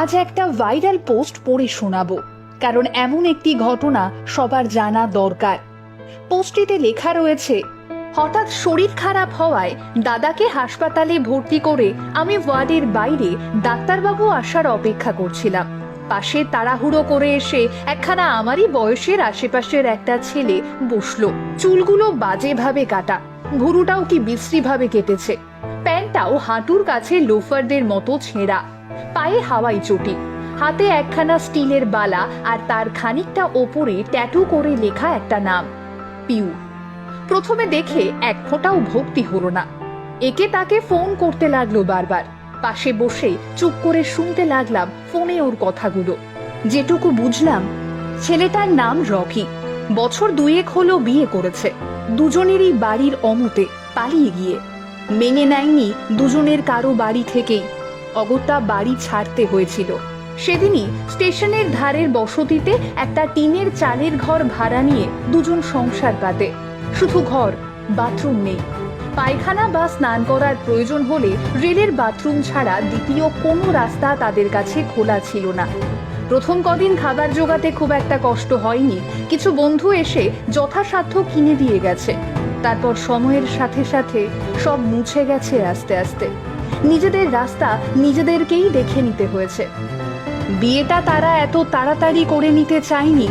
আজ একটা viral post পড়ে শোনাবো, কারণ এমন একটি ঘটনা সবার জানা দরকার। পোস্টটিতে লেখা রয়েছে, হঠাৎ শরীর খারাপ হওয়ায় দাদাকে হাসপাতালে ভর্তি করে আমি ওয়ার্ডের বাইরে ডাক্তারবাবু আসার অপেক্ষা করছিলাম। পাশে তাড়াহুড়ো করে এসে একখানা আমারই বয়সের আশেপাশের একটা ছেলে বসল। চুলগুলো বাজেভাবে কাটা ভুরুটাও কি বিশ্রীভাবে কেটেছে। প্যান্টটাও হাঁটুর কাছে লোফারদের মতো ছেঁড়া। পায়ে হাওয়াই চটি। হাতে একখানা স্টিলের বালা আর তার খানিকটা ওপরে ট্যাটু করে লেখা একটা নাম, পিউ। প্রথমে দেখে এক ফোঁটাও ভক্তি হলো না। একে তাকে ফোন করতে লাগল বারবার। পাশে বসে চুপ করে শুনতে লাগলাম ফোনে ওর কথাগুলো। যেটুকু বুঝলাম, ছেলেটার নাম রকি। বছর দুয়েক হলো বিয়ে করেছে। দুজনেরই বাড়ির অমতে পালিয়ে গিয়ে। মেনে নেয়নি দুজনের কারও বাড়ি থেকেই। অগত্যা বাড়ি ছাড়তে হয়েছিল। সেদিনই স্টেশনের ধারের বসতিতে একটা টিনের চালের ঘর ভাড়া নিয়ে দুজন সংসার পাতে শুধু ঘর, বাথরুম নেই। পায়খানা বা স্নান করার প্রয়োজন হলে রেলের বাথরুম ছাড়া দ্বিতীয় কোনো রাস্তা তাদের কাছে খোলা ছিল না। প্রথম কদিন খাবার জোগাতে খুব একটা কষ্ট হয়নি। কিছু বন্ধু এসে যথাসাধ্য কিনে দিয়ে গেছে। তারপর সময়ের সাথে সাথে সব মুছে গেছে আস্তে আস্তে। নিজেদের রাস্তা নিজেদেরকেই দেখে নিতে হয়েছে। বিয়েটা তারা এত তাড়াতাড়ি করে নিতে চায়নি।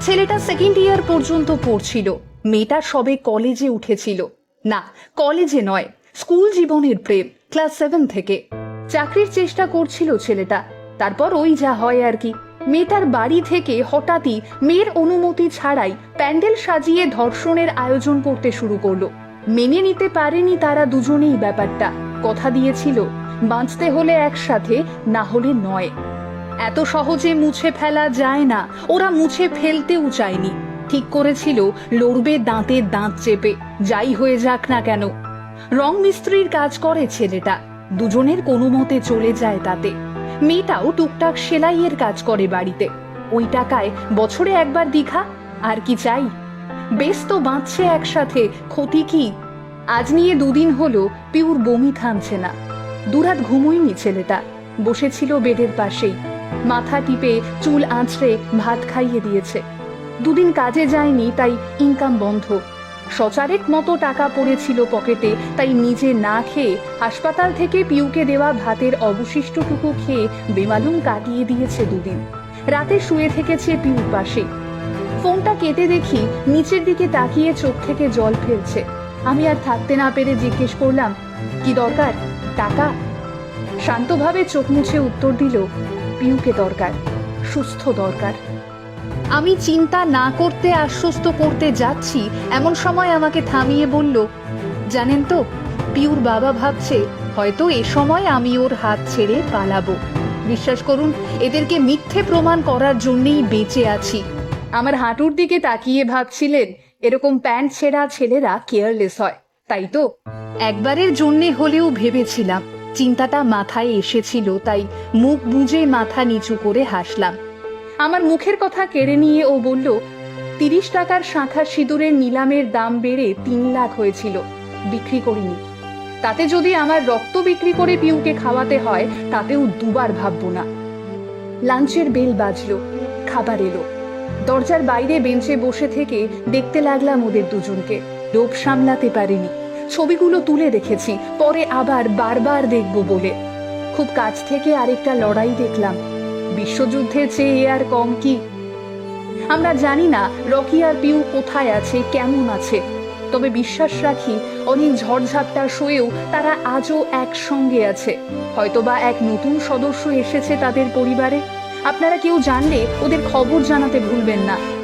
ছেলেটা সেকেন্ড ইয়ার পর্যন্ত পড়ছিল। মেয়েটা সবে কলেজে উঠেছিল। না কলেজে নয় স্কুল জীবনের প্রেম ক্লাস সেভেন থেকে। চাকরির চেষ্টা করছিল ছেলেটা। তারপর ওই যা হয় আর কি। মেয়েটার বাড়ি থেকে হঠাৎই মেয়ের অনুমতি ছাড়াই প্যান্ডেল সাজিয়ে ধর্ষণের আয়োজন করতে শুরু করল। মেনে নিতে পারেনি তারা দুজনেই ব্যাপারটা। কথা দিয়েছিল, বাঁচতে হলে একসাথে, না হলে নয়। এত সহজে মুছে ফেলা যায় না, ওরা মুছে ফেলতেও চায়নি। ঠিক করেছিল, লড়বে দাঁতে দাঁত চেপে, যাই হয়ে যাক না কেন। রং মিস্ত্রির কাজ করে ছেলেটা, দুজনের কোনো মতে চলে যায় তাতে। মেয়েটাও টুকটাক সেলাইয়ের কাজ করে বাড়িতে। ওই টাকায় বছরে একবার দীঘা, আর কি চাই? বেশ তো বাঁচছে একসাথে, ক্ষতি কি? আজ নিয়ে দুদিন হলো পিউর বমি থামছে না। দুরাত ঘুমোয়নি ছেলেটা। বসেছিল বেডের পাশেই। মাথা টিপে চুল আঁচড়ে ভাত খাইয়ে দিয়েছে। দুদিন কাজে যায়নি, তাই ইনকাম বন্ধ। সচারেক মতো টাকা পড়েছিল পকেটে, তাই নিজে না খেয়ে হাসপাতাল থেকে পিউকে দেওয়া ভাতের অবশিষ্টটুকু খেয়ে বেমালুম কাটিয়ে দিয়েছে দুদিন। রাতে শুয়ে থেকেছে পিউর পাশে। ফোনটা কেটে দেখি নিচের দিকে তাকিয়ে চোখ থেকে জল ফেলছে। আমি আর থাকতে না পেরে জিজ্ঞেস করলাম কি দরকার? টাকা? শান্তভাবে চোখ মুছে উত্তর দিল পিউকে দরকার সুস্থ দরকার। আমি চিন্তা না করতে আশ্বস্ত করতে যাচ্ছি এমন সময় আমাকে থামিয়ে বলল জানেন তো পিউর বাবা ভাবছে হয়তো এ সময় আমি ওর হাত ছেড়ে পালাবো। বিশ্বাস করুন এদেরকে মিথ্যে প্রমাণ করার জন্যেই বেঁচে আছি। আমার হাঁটুর দিকে তাকিয়ে ভাবছিলেন এরকম প্যান্ট ছেঁড়া ছেলেরা কেয়ারলেস হয়, তাই তো? একবারের জন্যে হলেও ভেবেছিলাম, চিন্তাটা মাথায় এসেছিল, তাই মুখ বুজে মাথা নিচু করে হাসলাম। আমার মুখের কথা কেড়ে নিয়ে ও বলল, তিরিশ টাকার শাঁখা সিঁদুরের নিলামের দাম বেড়ে তিন লাখ হয়েছিল, বিক্রি করিনি। তাতে যদি আমার রক্ত বিক্রি করে পিউকে খাওয়াতে হয়, তাতেও দুবার ভাববো না। লাঞ্চের বেল বাজলো, খাবার এলো। দরজার বাইরে বেঞ্চে বসে থেকে দেখতে লাগলাম ওদের দুজনকে। লোভ সামলাতে পারিনি। ছবিগুলো তুলে রেখেছি পরে আবার বারবার দেখব বলে। খুব কাছ থেকে আরেকটা লড়াই দেখলাম। বিশ্বযুদ্ধের চেয়ে আর কম কি? আমরা জানি না রকি আর পিউ কোথায় আছে, কেমন আছে। তবে বিশ্বাস রাখি অনেক ঝড়ঝাপটা সয়েও তারা আজও একসঙ্গে আছে। হয়তোবা এক নতুন সদস্য এসেছে তাদের পরিবারে। আপনারা কেউ জানলে ওদের খবর জানাতে ভুলবেন না।